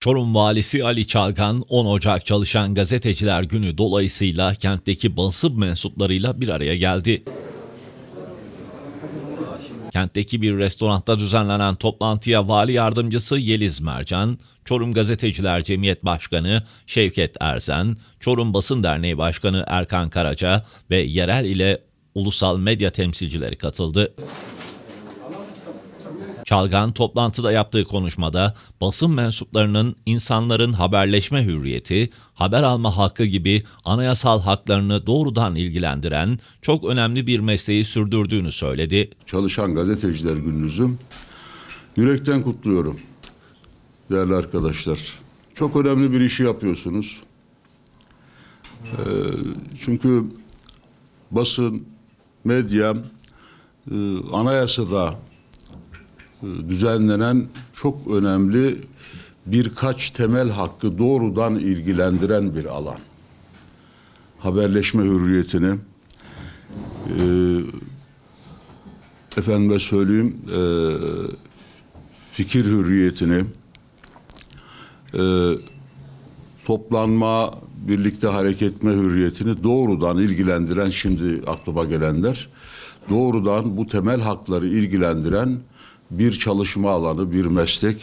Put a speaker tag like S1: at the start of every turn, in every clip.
S1: Çorum Valisi Ali Çalgan 10 Ocak Çalışan Gazeteciler Günü dolayısıyla kentteki basın mensuplarıyla bir araya geldi. Kentteki bir restoranda düzenlenen toplantıya vali yardımcısı Yeliz Mercan, Çorum Gazeteciler Cemiyet Başkanı Şevket Erzen, Çorum Basın Derneği Başkanı Erkan Karaca ve yerel ile ulusal medya temsilcileri katıldı. Çalgan toplantıda yaptığı konuşmada basın mensuplarının insanların haberleşme hürriyeti, haber alma hakkı gibi anayasal haklarını doğrudan ilgilendiren çok önemli bir mesleği sürdürdüğünü söyledi.
S2: Çalışan Gazeteciler Gününüzü yürekten kutluyorum. Değerli arkadaşlar. Çok önemli bir işi yapıyorsunuz. Ee, çünkü basın, medya, e, anayasada düzenlenen çok önemli birkaç temel hakkı doğrudan ilgilendiren bir alan. Haberleşme hürriyetini, e, efendime söyleyeyim e, fikir hürriyetini e, toplanma birlikte hareket etme hürriyetini doğrudan ilgilendiren şimdi aklıma gelenler doğrudan bu temel hakları ilgilendiren bir çalışma alanı bir meslek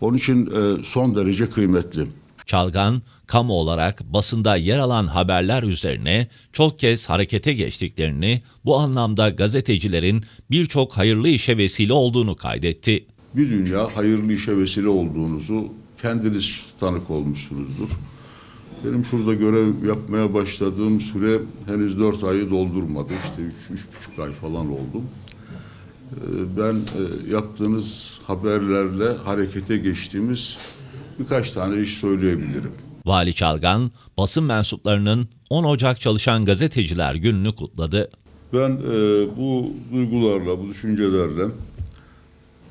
S2: onun için e, son derece kıymetli.
S1: Çalgan, kamu olarak basında yer alan haberler üzerine çok kez harekete geçtiklerini, bu anlamda gazetecilerin birçok hayırlı işe vesile olduğunu kaydetti.
S2: bir dünya hayırlı işe vesile olduğunuzu kendiniz tanık olmuşsunuzdur. Benim şurada görev yapmaya başladığım süre henüz dört ayı doldurmadı. İşte üç, üç buçuk ay falan oldu. Ee, Ben e, yaptığınız haberlerle harekete geçtiğimiz birkaç tane iş söyleyebilirim.
S1: Vali Çalgan, basın mensuplarının 10 Ocak Çalışan Gazeteciler Günü'nü kutladı.
S2: Ben e, bu duygularla, bu düşüncelerle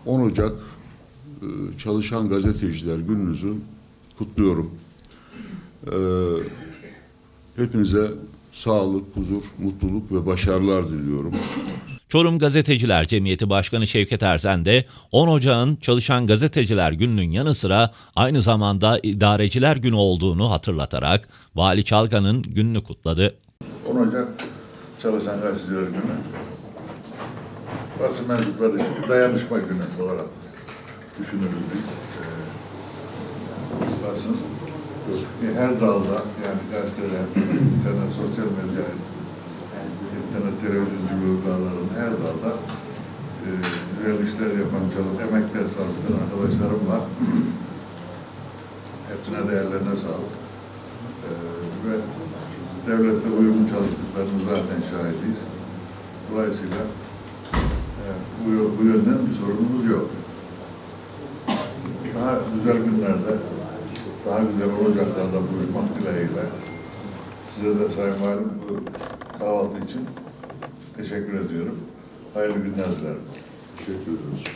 S2: 10 Ocak e, Çalışan Gazeteciler Gününüzü kutluyorum. E, hepinize sağlık, huzur, mutluluk ve başarılar diliyorum.
S1: Çorum Gazeteciler Cemiyeti Başkanı Şevket Erzen de 10 Ocak'ın Çalışan Gazeteciler Günü'nün yanı sıra aynı zamanda İdareciler Günü olduğunu hatırlatarak Vali Çalgan'ın gününü kutladı.
S3: 10 Ocak Çalışan Gazeteciler Günü. Basın mensupları için dayanışma günü olarak düşünürüz biz. Ee, basın her dalda yani gazeteler, internet, sosyal medya, internet, televizyon gibi uygulamaların her dalda e, güzel işler yapan, çalışan, emekler sarf eden arkadaşlarım var. Hepsine değerlerine sağlık. Ee, ve devlette uyumlu çalıştıklarını zaten şahidiyiz. Dolayısıyla e, bu, bu yönden bir sorunumuz yok. Daha güzel günlerde, daha güzel olacaklarda buluşmak dileğiyle size de Sayın Valim bu kahvaltı için teşekkür ediyorum. Hayırlı günler dilerim.
S2: Teşekkür ederiz.